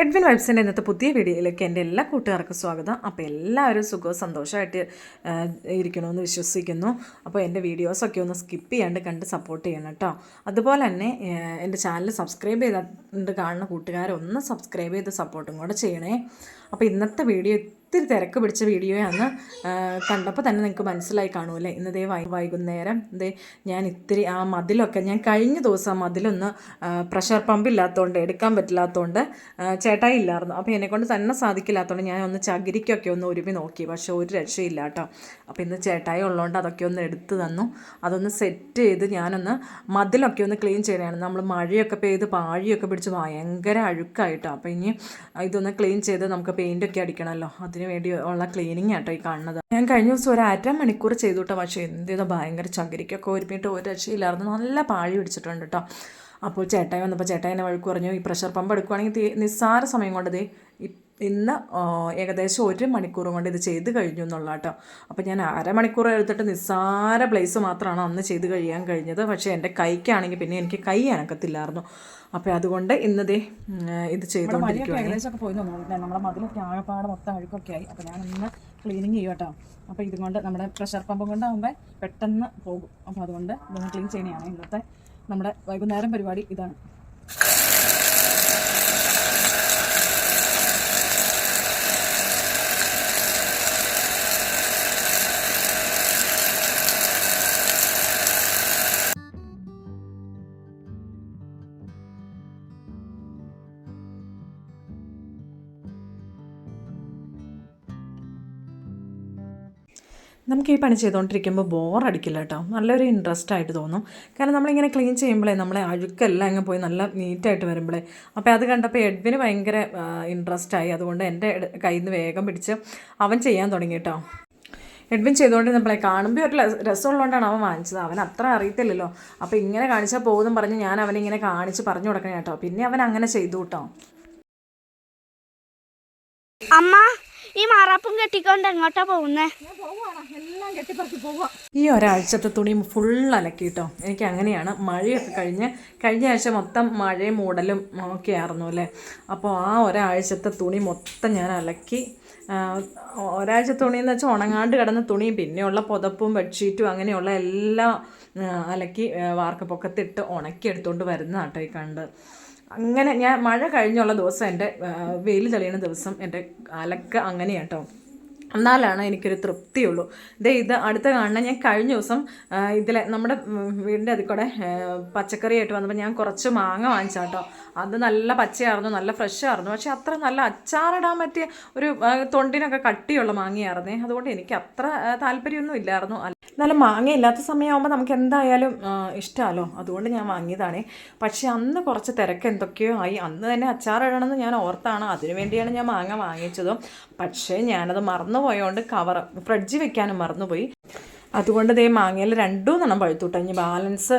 Edwin വൈബ്സിന്റെ ഇന്നത്തെ പുതിയ വീഡിയോയിലേക്ക് എന്റെ എല്ലാ കൂട്ടുകാർക്കും സ്വാഗതം. അപ്പോൾ എല്ലാവരും സുഖവും സന്തോഷമായിട്ട് ഇരിക്കണമെന്ന് വിശ്വസിക്കുന്നു. അപ്പോൾ എന്റെ വീഡിയോസൊക്കെ ഒന്ന് സ്കിപ്പ് ചെയ്യാണ്ട് കണ്ട് സപ്പോർട്ട് ചെയ്യണം കേട്ടോ. അതുപോലെ തന്നെ എന്റെ ചാനൽ സബ്സ്ക്രൈബ് ചെയ്തിട്ട് കാണുന്ന കൂട്ടുകാരൊന്ന് സബ്സ്ക്രൈബ് ചെയ്ത് സപ്പോർട്ടും കൂടെ ചെയ്യണേ. അപ്പോൾ ഇന്നത്തെ വീഡിയോ ഇത്തിരി തിരക്ക് പിടിച്ച വീഡിയോയാണ് കണ്ടപ്പോൾ തന്നെ നിങ്ങൾക്ക് മനസ്സിലായി കാണുമല്ലേ ഇന്ന് ദേ വൈ വൈകുന്നേരം. ദേ ഞാൻ ഇത്തിരി ആ മതിലൊക്കെ ഞാൻ കഴിഞ്ഞ ദിവസം മതിലൊന്ന് പ്രഷർ പമ്പ് ഇല്ലാത്തതുകൊണ്ട് എടുക്കാൻ പറ്റില്ലാത്തതുകൊണ്ട് ചേട്ടായി ഇല്ലായിരുന്നു. അപ്പോൾ എന്നെക്കൊണ്ട് തന്നെ സാധിക്കില്ലാത്തതുകൊണ്ട് ഞാൻ ഒന്ന് ചകിരിക്കൊക്കെ ഒന്ന് ഒരുമി നോക്കി. പക്ഷേ ഒരു രക്ഷയില്ല കേട്ടോ. അപ്പോൾ ഇന്ന് ചേട്ടായി ഉള്ളതുകൊണ്ട് അതൊക്കെ ഒന്ന് എടുത്തു തന്നു. അതൊന്ന് സെറ്റ് ചെയ്ത് ഞാനൊന്ന് മതിലൊക്കെ ഒന്ന് ക്ലീൻ ചെയ്യണം നമ്മൾ മഴയൊക്കെ പെയ്ത് പാഴിയൊക്കെ പിടിച്ച് ഭയങ്കര അഴുക്കായിട്ടോ. അപ്പോൾ ഇനി ഇതൊന്ന് ക്ലീൻ ചെയ്ത് നമുക്ക് പെയിന്റൊക്കെ അടിക്കണമല്ലോ അതിന് വേണ്ടി ഉള്ള ക്ലീനിങ് ആട്ടോ ഈ കാണുന്നത്. ഞാൻ കഴിഞ്ഞ ദിവസം ഒരു അര മണിക്കൂർ ചെയ്തു കേട്ടോ പക്ഷേ എന്ത് ചെയ്താൽ ഭയങ്കര ചകിരിക്കൊക്കെ ഒരുമിട്ട് ഒരു രക്ഷയില്ലായിരുന്നു. നല്ല പാഴി പിടിച്ചിട്ടുണ്ട് കേട്ടോ അപ്പോൾ ചേട്ടായി വന്നപ്പോൾ ചേട്ടായി എന്നെ വഴുക്ക് പറഞ്ഞു ഈ പ്രഷർ പമ്പ് എടുക്കുവാണെങ്കിൽ നിസ്സാര സമയം കൊണ്ട് ദേ ഇ- ഇന്ന് ഏകദേശം ഒരു മണിക്കൂർ കൊണ്ട് ഇത് ചെയ്ത് കഴിഞ്ഞു എന്നുള്ള കേട്ടോ അപ്പോൾ ഞാൻ അരമണിക്കൂർ എടുത്തിട്ട് നിസ്സാര പ്ലേസ് മാത്രമാണ് അന്ന് ചെയ്ത് കഴിയാൻ കഴിഞ്ഞത്. പക്ഷേ എന്റെ കൈക്കാണെങ്കിൽ പിന്നെ എനിക്ക് കൈ അനക്കത്തില്ലായിരുന്നു. അപ്പോൾ അതുകൊണ്ട് ഇന്നതേ ഇത് ചെയ്തുകൊണ്ടിരിക്കുകയാണ് പോയി നമ്മളെ മതിലൊക്കെ ആകെപ്പാട് മൊത്തം അഴുക്കൊക്കെ ആയി. അപ്പോൾ ഞാൻ ഇന്ന് ക്ലീനിങ് ചെയ്യും കേട്ടോ. അപ്പോൾ ഇതുകൊണ്ട് നമ്മുടെ പ്രഷർ പമ്പും കൊണ്ടാകുമ്പോൾ പെട്ടെന്ന് പോകും. അപ്പോൾ അതുകൊണ്ട് ഇതൊന്ന് ക്ലീൻ ചെയ്യണേ ഇന്നത്തെ നമ്മുടെ വൈകുന്നേരം പരിപാടി ഇതാണ്. നമുക്ക് ഈ പണി ചെയ്തുകൊണ്ടിരിക്കുമ്പോൾ ബോറടിക്കില്ല കേട്ടോ നല്ലൊരു ഇൻട്രസ്റ്റ് ആയിട്ട് തോന്നും. കാരണം നമ്മളിങ്ങനെ ക്ലീൻ ചെയ്യുമ്പോഴേ നമ്മളെ അഴുക്കെല്ലാം അങ്ങ് പോയി നല്ല നീറ്റായിട്ട് വരുമ്പോഴേ അപ്പോൾ അത് കണ്ടപ്പോൾ എഡ്വിന് ഭയങ്കര ഇൻട്രസ്റ്റായി അതുകൊണ്ട് എന്റെ കയ്യിൽ നിന്ന് വേഗം പിടിച്ച് അവൻ ചെയ്യാൻ തുടങ്ങി കേട്ടോ എഡ്വിൻ ചെയ്തുകൊണ്ടിരുന്നപ്പോഴേ കാണുമ്പോൾ ഒരു രസമുള്ളതുകൊണ്ടാണ് അവൻ വാങ്ങിച്ചത്. അവൻ അത്ര അറിയത്തില്ലല്ലോ. അപ്പോൾ ഇങ്ങനെ കാണിച്ചാൽ പോകുമെന്നും പറഞ്ഞ് ഞാൻ അവനിങ്ങനെ കാണിച്ച് പറഞ്ഞു കൊടുക്കണേ കേട്ടോ പിന്നെ അവൻ അങ്ങനെ ചെയ്തു കേട്ടോ അമ്മ ഈ മാറാപ്പും കെട്ടിക്കൊണ്ട് എങ്ങോട്ടാ പോകുന്നേ? ഈ ഒരാഴ്ചത്തെ തുണി ഫുൾ അലക്കിട്ടോ എനിക്ക് അങ്ങനെയാണ്. മഴയൊക്കെ കഴിഞ്ഞ് കഴിഞ്ഞ ആഴ്ച മൊത്തം മഴയും മൂടലും ഒക്കെ ആയിരുന്നു അല്ലേ? അപ്പോൾ ആ ഒരാഴ്ചത്തെ തുണി മൊത്തം ഞാൻ അലക്കി. ഒരാഴ്ച തുണി എന്ന് വെച്ചാൽ ഉണങ്ങാണ്ട് കിടന്ന തുണിയും പിന്നെയുള്ള പുതപ്പും ബെഡ്ഷീറ്റും അങ്ങനെയുള്ള എല്ലാം അലക്കി വാർക്കപ്പൊക്കത്തിട്ട് വാർക്ക പൊക്കത്തിട്ട് ഉണക്കി എടുത്തുകൊണ്ട് വരുന്നതാട്ടോ ഈ കണ്ട്. അങ്ങനെ ഞാൻ മഴ കഴിഞ്ഞുള്ള ദിവസം എന്റെ വെയിൽ തെളിയുന്ന ദിവസം എന്റെ അലക്ക അങ്ങനെയാട്ടോ എന്നാലാണ് എനിക്കൊരു തൃപ്തിയുള്ളൂ. ദേ ഇത് അടുത്ത കാണുന്ന ഞാൻ കഴിഞ്ഞ ദിവസം ഇതിലെ നമ്മുടെ വീടിന്റെ അതിൽ കൂടെ പച്ചക്കറിയായിട്ട് വന്നപ്പോൾ ഞാൻ കുറച്ച് മാങ്ങ വാങ്ങിച്ചാട്ടോ അത് നല്ല പച്ചയായിരുന്നു നല്ല ഫ്രഷ് ആയിരുന്നു പക്ഷേ അത്ര നല്ല അച്ചാറിടാൻ പറ്റിയ ഒരു തൊണ്ടിനൊക്കെ കട്ടിയുള്ള മാങ്ങയായിരുന്നേ. അതുകൊണ്ട് എനിക്ക് അത്ര താല്പര്യമൊന്നും ഇല്ലായിരുന്നു. നല്ല മാങ്ങയില്ലാത്ത സമയമാകുമ്പോൾ നമുക്ക് എന്തായാലും ഇഷ്ടമല്ലോ അതുകൊണ്ട് ഞാൻ വാങ്ങിയതാണേ. പക്ഷേ അന്ന് കുറച്ച് തിരക്ക് എന്തൊക്കെയോ ആയി. അന്ന് തന്നെ അച്ചാറിടണമെന്ന് ഞാൻ ഓർത്താണ്. അതിനു വേണ്ടിയാണ് ഞാൻ മാങ്ങ വാങ്ങിച്ചതും. പക്ഷേ ഞാനത് മറന്നുപോയതുകൊണ്ട് കവർ ഫ്രിഡ്ജ് വെക്കാനും മറന്നുപോയി. അതുകൊണ്ട് ദേ മാങ്ങയിൽ രണ്ടോ നെണ്ണം പഴുത്തുട്ടോ. ഇനി ബാലൻസ്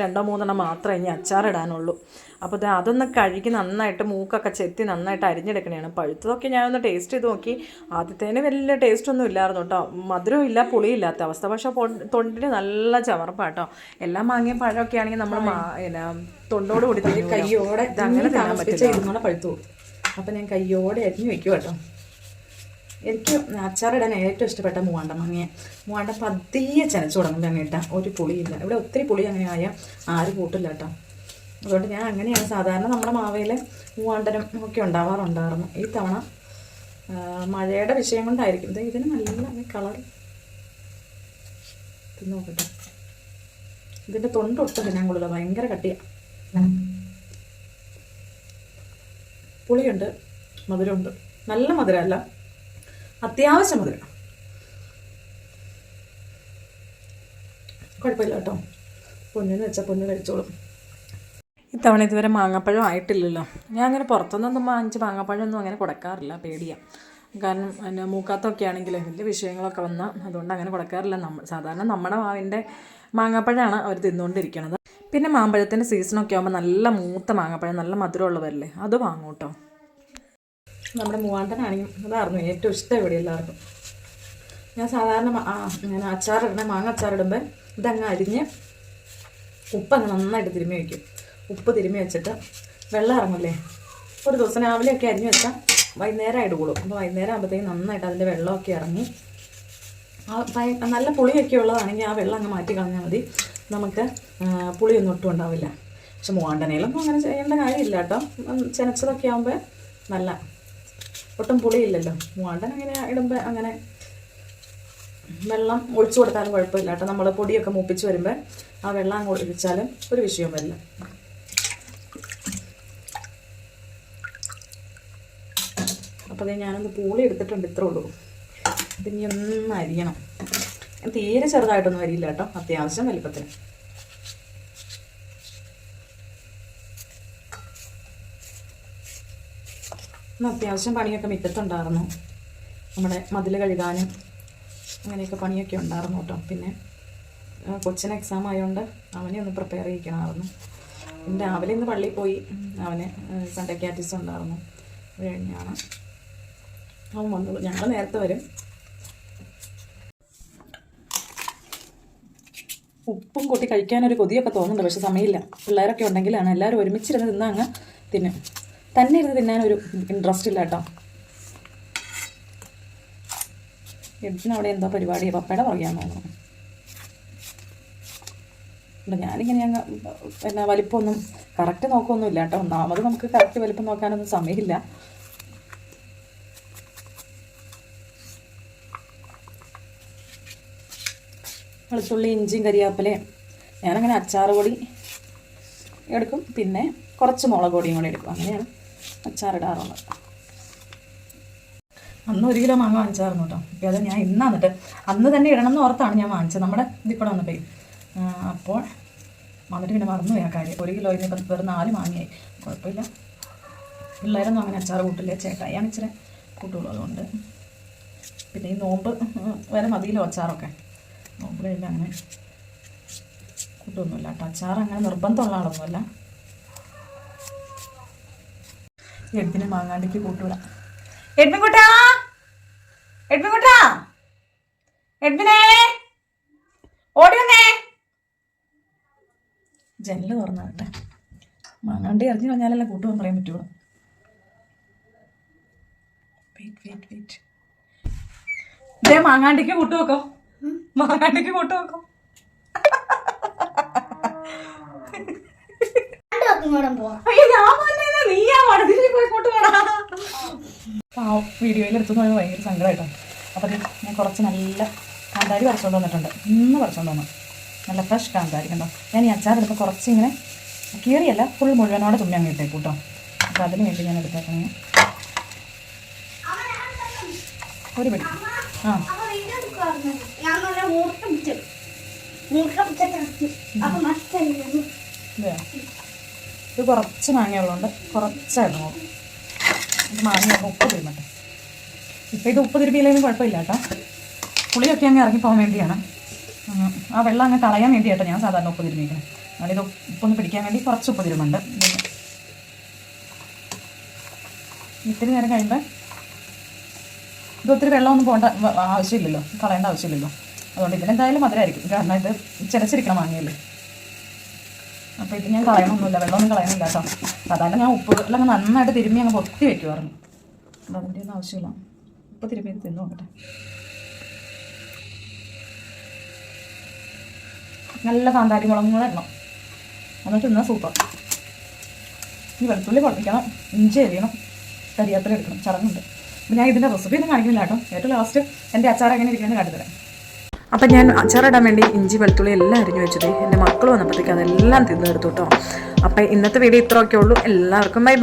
രണ്ടോ മൂന്നെണ്ണം മാത്രമേ ഇനി അച്ചാറിടാനുള്ളൂ. അപ്പോൾ ദേ അതൊന്ന് കഴുകി നന്നായിട്ട് മൂക്കൊക്കെ ചെത്തി നന്നായിട്ട് അരിഞ്ഞെടുക്കണതാണ് പഴുത്തതൊക്കെ ഞാനൊന്ന് ടേസ്റ്റ് ചെയ്ത് നോക്കി. ആദ്യത്തേന് വലിയ ടേസ്റ്റ് ഒന്നും ഇല്ലായിരുന്നു കേട്ടോ മധുരവും ഇല്ല പുളിയില്ലാത്ത അവസ്ഥ. പക്ഷേ തൊണ്ടിന് നല്ല ചവർപ്പാട്ടോ. എല്ലാ മാങ്ങയും പഴമൊക്കെ ആണെങ്കിൽ നമ്മൾ പിന്നെ തൊണ്ടോട് കൂടി. കയ്യോടെ അങ്ങനെ തിന്നാൻ പറ്റില്ല. ഇതും പഴുത്തു അപ്പം ഞാൻ കയ്യോടെ അരിഞ്ഞു വെക്കും കേട്ടോ എനിക്ക് അച്ചാറിടാൻ ഏറ്റവും ഇഷ്ടപ്പെട്ട മൂവാണ്ട മങ്ങിയ. മൂവാണ്ട പതിയെ ചനച്ചു തുടങ്ങും തന്നെ ഇട്ടാൽ ഒരു പുളിയില്ല. ഇവിടെ ഒത്തിരി പുളി അങ്ങനെ ആയാൽ ആരും കൂട്ടില്ല കേട്ടോ. അതുകൊണ്ട് ഞാൻ അങ്ങനെയാണ് സാധാരണ നമ്മുടെ മാവയിൽ മൂവാണ്ടനും ഒക്കെ ഉണ്ടാവാറുണ്ടായിരുന്നു. ഈ തവണ മഴയുടെ വിഷയം കൊണ്ടായിരിക്കും. ഇത് ഇതിന് നല്ല കളർ തിന്ന് നോക്കട്ടെ. ഇതിന്റെ തൊണ്ടൊട്ടും തിന്നാൻ കൊള്ളില്ല ഭയങ്കര കട്ടിയാണ് പുളിയുണ്ട് മധുരമുണ്ട്. നല്ല മധുരമല്ല. അത്യാവശ്യം മുതൽ. കുഴപ്പമില്ല കേട്ടോ. പൊന്നിന് വെച്ചാൽ പൊന്ന് കഴിച്ചോളും. ഇത്തവണ ഇതുവരെ മാങ്ങാപ്പഴം ആയിട്ടില്ലല്ലോ. ഞാൻ അങ്ങനെ പുറത്തുനിന്നൊന്നും വാങ്ങിച്ച് മാങ്ങാപ്പഴമൊന്നും അങ്ങനെ കൊടുക്കാറില്ല പേടിയാ. കാരണം പിന്നെ മൂക്കാത്തൊക്കെ ആണെങ്കിൽ വലിയ വിഷയങ്ങളൊക്കെ വന്നാൽ അതുകൊണ്ട് അങ്ങനെ കൊടുക്കാറില്ല. നമ്മൾ സാധാരണ നമ്മുടെ മാവിന്റെ മാങ്ങാപ്പഴമാണ് അവർ തിന്നുകൊണ്ടിരിക്കുന്നത് പിന്നെ മാമ്പഴത്തിന്റെ സീസണൊക്കെ ആകുമ്പോൾ നല്ല മൂത്ത മാങ്ങാപ്പഴം നല്ല മധുരമുള്ളവരല്ലേ അത് വാങ്ങും കേട്ടോ നമ്മുടെ മൂവാണ്ടനാണെങ്കിൽ അതായിരുന്നു ഏറ്റവും ഇഷ്ടം ഇവിടെ എല്ലാവർക്കും. ഞാൻ സാധാരണ ഞാൻ അച്ചാറിടണ മാങ്ങ അച്ചാറിടുമ്പോൾ ഇതങ്ങ് അരിഞ്ഞ് ഉപ്പ് അങ്ങ് നന്നായിട്ട് തിരുമ്മി വയ്ക്കും ഉപ്പ് തിരുമ്മി വെച്ചിട്ട് വെള്ളം ഇറങ്ങില്ലേ? ഒരു ദിവസം രാവിലെയൊക്കെ അരിഞ്ഞു വെച്ചാൽ വൈകുന്നേരം ആയിടുകയുള്ളൂ അപ്പോൾ വൈകുന്നേരം ആകുമ്പോഴത്തേക്കും നന്നായിട്ട് അതിന്റെ വെള്ളമൊക്കെ ഇറങ്ങി ആ നല്ല പുളിയൊക്കെ ഉള്ളതാണെങ്കിൽ ആ വെള്ളം അങ്ങ് മാറ്റി കളഞ്ഞാൽ മതി. നമുക്ക് പുളിയൊന്നും ഒട്ടും ഉണ്ടാവില്ല. പക്ഷെ മൂവാണ്ടനയിലൊന്നും അങ്ങനെ ചെയ്യേണ്ട കാര്യമില്ല കേട്ടോ. ചെനച്ചതൊക്കെ ആകുമ്പോൾ നല്ല ഒട്ടും പുളിയില്ലല്ലോ. മൂവാണ്ടൻ അങ്ങനെ ഇടുമ്പോൾ അങ്ങനെ വെള്ളം ഒഴിച്ചു കൊടുത്താലും കുഴപ്പമില്ല കേട്ടോ. നമ്മൾ പൊടിയൊക്കെ മൂപ്പിച്ച് വരുമ്പോൾ ആ വെള്ളം അങ്ങ് ഒഴിച്ചാലും ഒരു വിഷയം വരില്ല. അപ്പോൾ അതേ ഞാനൊന്ന് പൂളി എടുത്തിട്ടുണ്ട് ഇത്രേ ഉള്ളൂ. ഇതിനി ഒന്ന് അരിയണം. തീരെ ചെറുതായിട്ടൊന്നും അരിയില്ല കേട്ടോ. അത്യാവശ്യം വലിപ്പത്തിന് ഇന്ന് അത്യാവശ്യം പണിയൊക്കെ മിറ്റത്തുണ്ടായിരുന്നു. നമ്മുടെ മതിൽ കഴുകാനും അങ്ങനെയൊക്കെ പണിയൊക്കെ ഉണ്ടായിരുന്നു കേട്ടോ. പിന്നെ കൊച്ചിന് എക്സാം ആയതുകൊണ്ട് അവനെ ഒന്ന് പ്രിപ്പയർ ചെയ്യിക്കണമായിരുന്നു. പിന്നെ രാവിലെ ഇന്ന് പള്ളിയിൽ പോയി. അവന് സൺഡേ ക്യാറ്റിസ് ഉണ്ടായിരുന്നു. അത് കഴിഞ്ഞാണ് അവൻ വന്നത്. ഞങ്ങൾ നേരത്തെ വരും. ഉപ്പും കൂട്ടി കഴിക്കാനൊരു കൊതിയൊക്കെ തോന്നുന്നുണ്ട്. പക്ഷെ സമയമില്ല. പിള്ളേരൊക്കെ ഉണ്ടെങ്കിലാണ്. എല്ലാവരും ഒരുമിച്ചിരുന്ന് തിന്നാ അങ്ങ് തിന്നും. തന്നെ ഇരുന്ന് തിന്നാനൊരു ഇൻട്രസ്റ്റ് ഇല്ല കേട്ടോ. എഡിന് എന്തോ പരിപാടി പപ്പയുടെ പറയാൻ തോന്നുന്നു. അല്ല ഞാനിങ്ങനെ അങ്ങ് പിന്നെ വലിപ്പമൊന്നും കറക്റ്റ് നോക്കൊന്നുമില്ല കേട്ടോ. ഒന്നാമത് നമുക്ക് കറക്റ്റ് വലിപ്പം നോക്കാനൊന്നും സമയമില്ല. വെളുത്തുള്ളി ഇഞ്ചിയും കരിയാപ്പിലയും ഞാനങ്ങനെ അച്ചാറ് പൊടി എടുക്കും. പിന്നെ കുറച്ച് മുളക് പൊടിയും കൂടി എടുക്കും. അങ്ങനെയാണ്. അച്ചാറിടാറുള്ളത് അന്ന് ഒരു കിലോ മാങ്ങ വാങ്ങിച്ചായിരുന്നു കേട്ടോ. അപ്പോൾ അത് ഞാൻ ഇന്ന് വന്നിട്ട് അന്ന് തന്നെ ഇടണം എന്ന് ഓർത്താണ് ഞാൻ വാങ്ങിച്ചത്. നമ്മുടെ ഇതിൽ കൂടെ വന്നപ്പോൾ അപ്പോൾ വന്നിട്ട് പിന്നെ മറന്നുപോയി ആ കാര്യം. ഒരു കിലോ ഇപ്പം വെറും നാല് മാങ്ങയായി. കുഴപ്പമില്ല. പിള്ളേരൊന്നും അങ്ങനെ അച്ചാർ കൂട്ടില്ല. ചേട്ടായാണ് ഇച്ചിരി കൂട്ടുള്ളൂ അതുകൊണ്ട്. പിന്നെ ഈ നോമ്പ് വരെ മതിയല്ലോ അച്ചാറൊക്കെ. നോമ്പ് കഴിഞ്ഞാൽ അങ്ങനെ കൂട്ടൊന്നുമില്ല കേട്ടോ. അച്ചാർ അങ്ങനെ നിർബന്ധമുള്ള ആളൊന്നുമല്ല. എഡിന് മാങ്ങാണ്ടിക്ക് കൂട്ടൂല. എഡ്വിൻ കുട്ടാ എഡ്മിനെ ഓടി വന്നേ. ജനൽ തുറന്നാട്ടെ മാങ്ങാണ്ടി ഇറങ്ങി പറഞ്ഞാലല്ല കൂട്ടുവാൻ പറയാൻ പറ്റുള്ളൂ വെയിറ്റ് വെയിറ്റ് വെയിറ്റ് ഇതേ മാങ്ങാണ്ടിക്ക് കൂട്ടു വെക്കോ മാങ്ങാണ്ടിക്ക് കൂട്ടു വെക്കോ ഇങ്ങോട്ടും പോവാം അയ്യോ ഞാൻ വീഡിയോയിൽ എടുത്തു പോയത് ഭയങ്കര സങ്കടമായിട്ടാണ് അപ്പോൾ ഞാൻ കുറച്ച് നല്ല കാന്താരി പറിച്ചുകൊണ്ട് വന്നിട്ടുണ്ട്. ഇന്ന് പറിച്ചുകൊണ്ട് വന്നു. നല്ല ഫ്രഷ് കാന്താരി കണ്ടോ? ഞാൻ ഈ അച്ചാർ എടുപ്പോൾ കുറച്ച് ഇങ്ങനെ കീറിയല്ല ഫുൾ മുഴുവനോടെ തുമ്മി അങ്ങ് ഇട്ടേക്കും കേട്ടോ അപ്പോൾ അതിന് വേണ്ടി ഞാൻ എടുത്തേക്കണേ. ഒരു പിടി. ആ. ഞാൻ നല്ല മൂർക്കം അപ്പൊ മറ്റേ ഇത് കുറച്ച് മാങ്ങയുള്ളതുകൊണ്ട് കുറച്ചായിരുന്നു ഇത് മാങ്ങ ഉപ്പ് തിരുമട്ടെ ഇപ്പം ഇത് ഉപ്പ് തിരുപ്പിയില്ലെങ്കിലും കുഴപ്പമില്ല കേട്ടോ. പുളിയൊക്കെ അങ്ങ് ഇറങ്ങി പോകാൻ വേണ്ടിയാണ്. ആ വെള്ളം അങ്ങ് കളയാൻ വേണ്ടിയാട്ടോ ഞാൻ സാധാരണ ഉപ്പ് തിരുമിക്കണം അതായത് ഉപ്പൊന്ന് പിടിക്കാൻ വേണ്ടി കുറച്ച് ഉപ്പ് തിരുമുണ്ട് ഇത്തിരി നേരം കഴിയുമ്പോൾ ഇത് ഒത്തിരി വെള്ളമൊന്നും പോകേണ്ട ആവശ്യമില്ലല്ലോ. കളയേണ്ട ആവശ്യമില്ലല്ലോ. അതുകൊണ്ട് ഇതിനെന്തായാലും മധുരമായിരിക്കും കാരണം ഇത് ചിരച്ചിരിക്കണം മാങ്ങയല്ലേ. അപ്പോൾ ഇത് ഞാൻ കളയണമൊന്നുമില്ല വെള്ളമൊന്നും കളയണില്ല കേട്ടോ സാധാരണ ഞാൻ ഉപ്പ് വെള്ളം നന്നായിട്ട് തിരുമ്മി അങ്ങ് പൊത്തി വെക്കുമായിരുന്നു അപ്പോൾ അതിന്റെ ഒന്നും ആവശ്യമില്ല. ഉപ്പ് തിരുമ്മി തിന്നു നോക്കട്ടെ. നല്ല കാന്താരി മുളകും കൂടെ ഇടണം. എന്നിട്ട് ഇന്ന് സൂപ്പർ. ഈ വെളുത്തുള്ളി കുഴപ്പിക്കണം. ഇഞ്ചി അരിയണം. കരിയാത്ര എടുക്കണം. ചടങ്ങുണ്ട് അപ്പം ഞാൻ ഇതിന്റെ റെസിപ്പി ഒന്നും കാണിക്കുന്നില്ല കേട്ടോ ഏറ്റവും ലാസ്റ്റ് എന്റെ അച്ചാർ എങ്ങനെ ഇരിക്കുന്നത് കാട്ടിത്തരാം അപ്പം ഞാൻ അച്ചാറിടാൻ വേണ്ടി ഇഞ്ചി വെളുത്തുള്ളി എല്ലാം അരിഞ്ഞു വെച്ചത്. എന്റെ മക്കൾ വന്നപ്പോഴത്തേക്ക് അതെല്ലാം തിന്നെടുത്തു കേട്ടോ. അപ്പം ഇന്നത്തെ വീഡിയോ ഇത്രയൊക്കെ ഉള്ളൂ. എല്ലാവർക്കും ബൈ ബൈ